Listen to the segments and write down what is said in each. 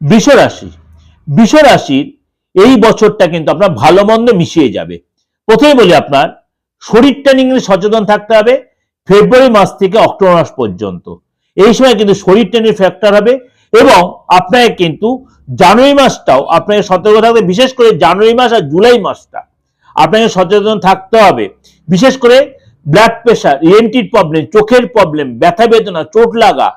বৃষ রাশি বৃষ রাশির এই বছরটা কিন্তু আপনার ভালো মন্দ মিশিয়ে যাবে। প্রথমে বলি আপনার, শরীরটা নিয়ে সচেতন থাকতে হবে, ফেব্রুয়ারি মাস থেকে অক্টোবর মাস পর্যন্ত। এই সময় কিন্তু শরীরটা নিয়ে ফ্যাক্টর হবে এবং আপনাকে কিন্তু জানুয়ারি মাসটাও, আপনাকে সতর্ক থাকতে বিশেষ করে জানুয়ারি মাস আর জুলাই মাসটা। আপনাকে সচেতন থাকতে হবে। বিশেষ করে ব্লাড প্রেশার ইএনটির প্রবলেম চোখের প্রবলেম ব্যথা বেদনা, চোট লাগা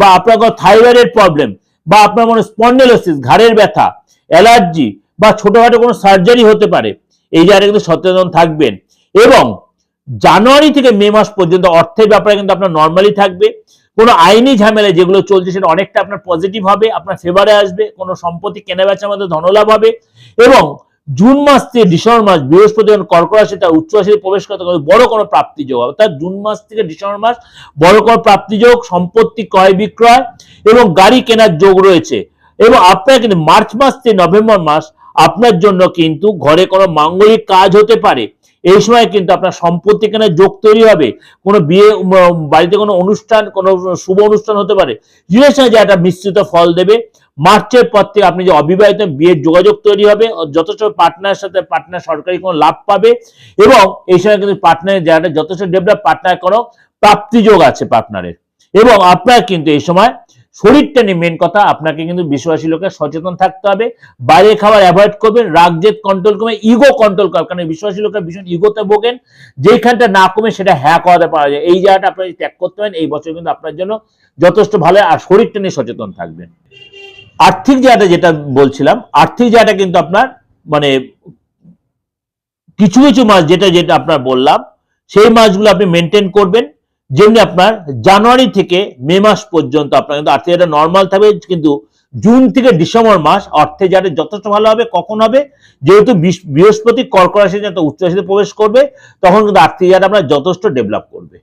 বা আপনার থাইরয়েডের প্রবলেম বা আপনার মনে স্পন্ডেলোসিস, ঘাড়ের ব্যথা, অ্যালার্জি বা ছোটোখাটো কোনো সার্জারি হতে পারে, এই জায়গায় কিন্তু সচেতন থাকবেন। এবং জানুয়ারি থেকে মে মাস পর্যন্ত অর্থের ব্যাপারে কিন্তু আপনার নর্মালি থাকবে। কোনো আইনি ঝামেলা যেগুলো চলছে সেটা অনেকটা আপনার পজিটিভ হবে, আপনার ফেভারে আসবে, কোনো সম্পত্তি কেনা বেচার মধ্যে ধনলাভ হবে এবং জুন মাস থেকে ডিসেম্বর মাস বৃহস্পতি যখন কর্কট রাশি, তার উচ্চ রাশিতে প্রবেশ করতে করতে বড় কোনো প্রাপ্তি যোগ হবে। অর্থাৎ জুন মাস থেকে ডিসেম্বর মাস বড় কোনো প্রাপ্তি যোগ, সম্পত্তি ক্রয় বিক্রয় এবং গাড়ি কেনার যোগ রয়েছে। এবং আপনার কিন্তু মার্চ মাস থেকে নভেম্বর মাস আপনার জন্য কিন্তু ঘরে কোনো মাঙ্গলিক কাজ হতে পারে। এই সময় কিন্তু আপনার সম্পত্তি কেনার যোগ তৈরি হবে। কোনো বিয়ে বাড়িতে কোনো অনুষ্ঠান, কোনো শুভ অনুষ্ঠান হতে পারে। রিলেশনে যে একটা মিশ্রিত ফল দেবে মার্চের পর থেকে আপনি যে অবিবাহিত বিয়ের যোগাযোগ তৈরি হবে যথেষ্ট পার্টনারের সাথে পার্টনার সরকারি কোনো লাভ পাবে এবং এই সময় কিন্তু পার্টনারের জায়গাটা যথেষ্ট ডেভেলপ পার্টনার কোনো প্রাপ্তিযোগ আছে পার্টনারের এবং আপনার কিন্তু এই সময় শরীরটা নিয়ে মেন কথা, আপনাকে কিন্তু বিশ্বাসী লোকের সচেতন থাকতে হবে বাইরে খাবার অ্যাভয়েড করবেন, রাগ, জেদ কন্ট্রোল করবেন ইগো কন্ট্রোল করবেন কারণ বিশ্বাসী লোকের ভীষণ ইগোতে ভোগেন যেখানটা না কমে সেটা হ্যাঁ করাতে পারা যায়। এই জায়গাটা আপনার ত্যাগ করতে পারেন, এই বছর কিন্তু আপনার জন্য যথেষ্ট ভালো আর শরীরটা নিয়ে সচেতন থাকবেন। আর্থিক জায়গাটা যেটা বলছিলাম, আর্থিক জায়গাটা কিন্তু আপনার মানে কিছু কিছু মাস যেটা যেটা আপনার বললাম, সেই মাসগুলো আপনি মেনটেন করবেন। যেমনি আপনার জানুয়ারি থেকে মে মাস পর্যন্ত আপনার কিন্তু আর্থিক জায়গাটা নর্মাল থাকবে, কিন্তু জুন থেকে ডিসেম্বর মাস অর্থে যাতে যথেষ্ট ভালো হবে। কখন হবে? যেহেতু বৃহস্পতি কর্কট রাশিতে যত উচ্চ রাশিতে প্রবেশ করবে, তখন কিন্তু আর্থিক জায়গাটা আপনার যথেষ্ট ডেভেলপ করবে।